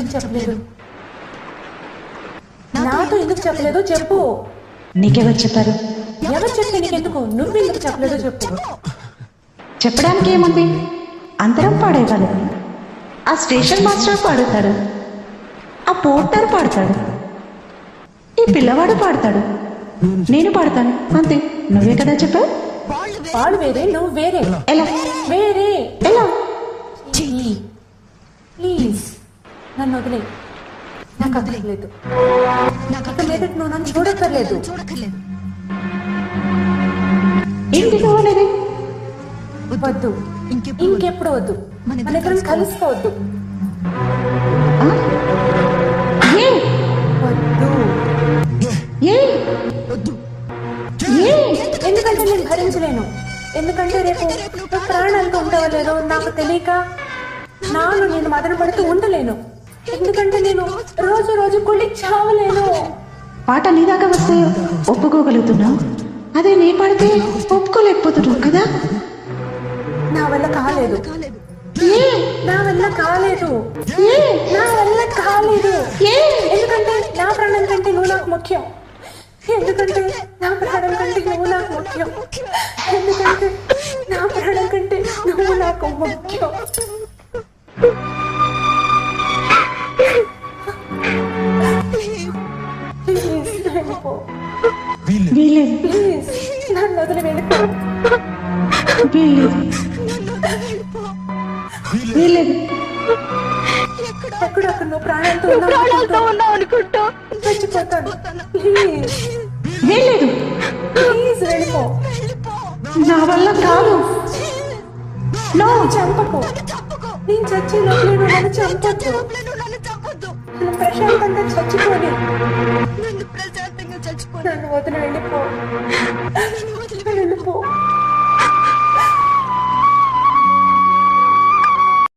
చెప్పలేదు? నాతో ఎందుకు చెప్పలేదు చెప్పు. నీకెవరు చెప్పారు? ఎవరు చెప్తే నీకెందుకు? నువ్వు ఎందుకు చెప్పలేదో చెప్పు. చెప్పడానికి ఏముంది? అందరం పాడేవాళ్ళు. ఆ స్టేషన్ మాస్టర్ పాడుతాడు. ఆ పోర్టర్ పాడతాడు. ఈ పిల్లవాడు పాడతాడు. నేను పాడతాను. అంతే. నువ్వే కదా చెప్పావు? వాడు వేరే నువ్వు వేరే. ఎలా వేరే ఎలా చెయ్యి ప్లీజ్ నన్ను వదిలే నాకు అక్కర్లేదు నాకు అక్కడ లేదు నువ్వు నన్ను చూడక్కర్లేదు. ఏంటి అనేది వద్దు. ఇంకెప్పుడు వద్దు. మన ఇద్దరం కలిసిపోవద్దు ఆ? ఏ వద్దు. ఏ ఏ ఎందుకంటే నేను భరించలేను? ఎందుకంటే రేపు ప్రాణాలతో ఉంటావో లేదో నాకు తెలియక నాను నేను మదన పడుతూ ఉండలేను. ఎందుకంటే నేను రోజు రోజు కుళ్ళి చావలేను. పాట నీ దాకా వస్తే ఒప్పుకోగలుగుతున్నావు అదే నీ పాడితే ఒప్పుకోలేకపోతున్నావు కదా? నా వల్ల కాలేదు. నా వల్ల కాలేదు. నా వల్ల కాలేదు. ఏ? ఎందుకంటే నా ప్రాణం కంటే నువ్వు నాకు ముఖ్యం. ఎందుకంటే నా ప్రాణం కంటే నువ్వు నాకు ముఖ్యం. ఎందుకంటే నా ప్రాణం కంటే నువ్వు నాకు ముఖ్యం. వీలేదు ప్లీజ్ నన్ను వదిలి వెళ్ళిపో వీలేదు వీలేదు ఎక్కడక్కడ నువ్వు ప్రాణాలతో ప్రాణాలతో ఉన్నావు అనుకుంటా. చచ్చిపోతాను. ప్లీజ్ వీలేదు ప్లీజ్ వెళ్ళిపో. నా వల్ల కాదు. నో చంపకు. నేను చచ్చే లోపలే నువ్వు నన్ను చంపొద్దు. నన్ను చంపొద్దు. నువ్వు ప్రశాంతంగా చచ్చిపోని నన్ను ప్రశాంతంగా